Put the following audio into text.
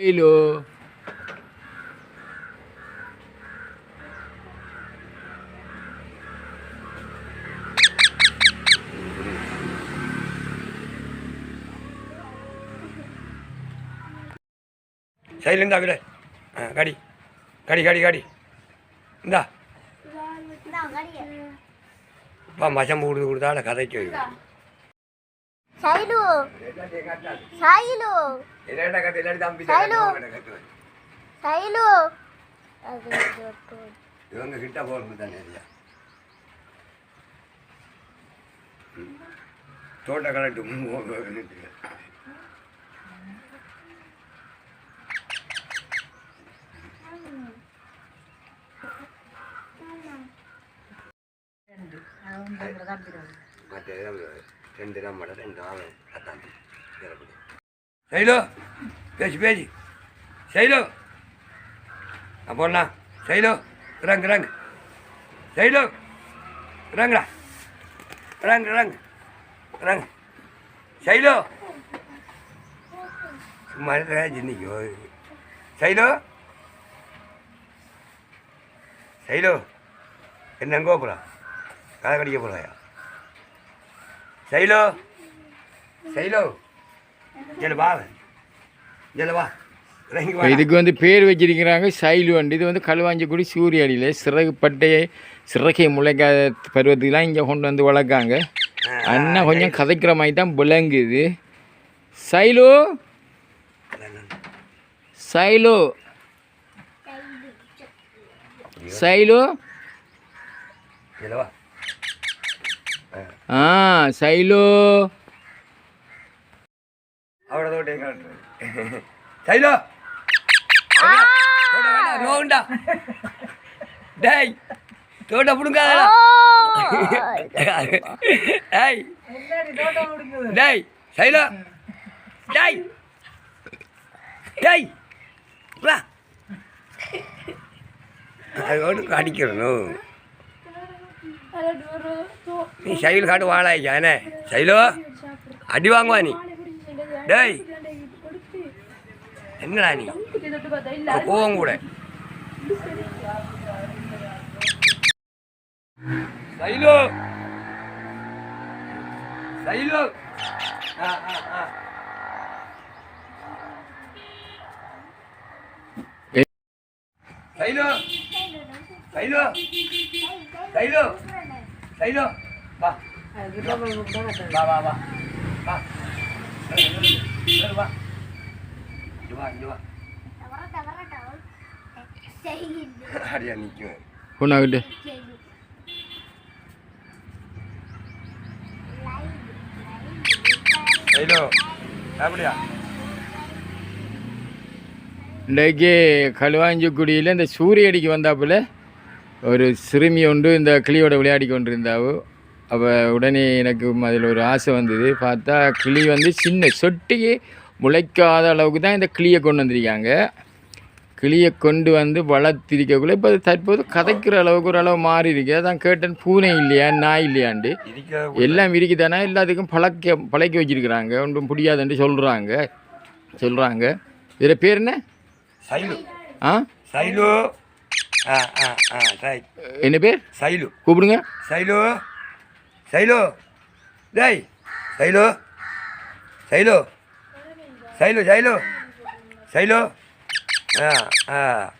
சைலு சைடில் இருந்தா விட. ஆ கடி. கடி கடி கடி. இந்தா. இப்போ மசம் கொடுத்து கொடுத்தால கதைக்கு சைலு. சைலு. சைலு. சைலு. அது இவங்க கிட்ட போகிறது தானே இல்லையா தோட்ட கலட்டு மற்ற ரெண்டு தான் மட ரெண்டு ஆவன் அதான். சைலோ பேசி பேசி. சைலோ. போடலாம். சைலோ இறங்கு இறங்கு. சைலோ இறங்குடா. இறங்கு இறங்கு. இறங்கு. சைலோ. சும்மா இருக்கிற ஜின்னிக்கோ சைலோ. சைலோ. என்ன கோபுரா கதை கடிக்க போகிறாயா சைலோ. சைலோ. ஜெல வா. ஜெல வா. இதுக்கு வந்து பேர் வச்சிருக்கிறாங்க சைலு வண்டி இது வந்து களுவாஞ்சிக்குடி சூரிய அடியில் சிறகு பட்டையை சிறகை முளைக்காத பருவத்துக்கெலாம் இங்கே கொண்டு வந்து வளர்க்காங்க. அண்ணன் கொஞ்சம் கதைக்கிற மாதிரி தான் விளங்குது. சைலு. சைலு. சைலு. ஆ சைலோ. அவ்வளோதான் சைலோ ரோண்டா டேய் தோட்ட புடுங்காதடா டேய் டேய் சைலோ டேய் டேய் வா அது ஒன்று அடிக்கணும் நீ சைல் காட்டு வாழாயிச்சா என்ன சைலோ அடி வாங்குவா நீ டேய் என்னடா நீ கோவம் கூட சைலோ சைலோ ஆ ஆ ஆ சைலோ சைலோ சைலோ சைலோ வா வா வா வா வா வா இங்க வா இங்க வா அடியா நிற்கும் கொண்டாகிட்டு சைலோ அப்படியா இன்றைக்கு களுவாஞ்சிக்குடியில் இந்த சூரியடிக்கு வந்தாப்புல ஒரு சிறுமி ஒன்று இந்த கிளியோட விளையாடி கொண்டிருந்தாவோ. அவள் உடனே எனக்கு அதில் ஒரு ஆசை வந்தது. பார்த்தா கிளி வந்து சின்ன சொட்டிக்கு முளைக்காத அளவுக்கு தான் இந்த கிளியை கொண்டு வந்திருக்காங்க. கிளியை கொண்டு வந்து வளர்த்திருக்கக்குள்ள இப்போ தற்போது கதைக்கிற அளவுக்கு ஒரு அளவு மாறி இருக்கு. அதான் கேட்டேன் பூனை இல்லையா நாய் இல்லையாண்டு எல்லாம் இருக்குதானே? எல்லாத்துக்கும் பழக்க பழக்கி வச்சிருக்கிறாங்க. ஒன்றும் புரியாதுன்ட்டு சொல்கிறாங்க சொல்கிறாங்க இதில் பேர் என்ன? சைலு. ஆ? சைலு. ரைட் என்ன பேர்? சைலு. கூப்பிடுங்க. சைலு. சைலு. டேய் சைலு. சைலு. சைலு சைலு. சைலு. ஆ ஆ.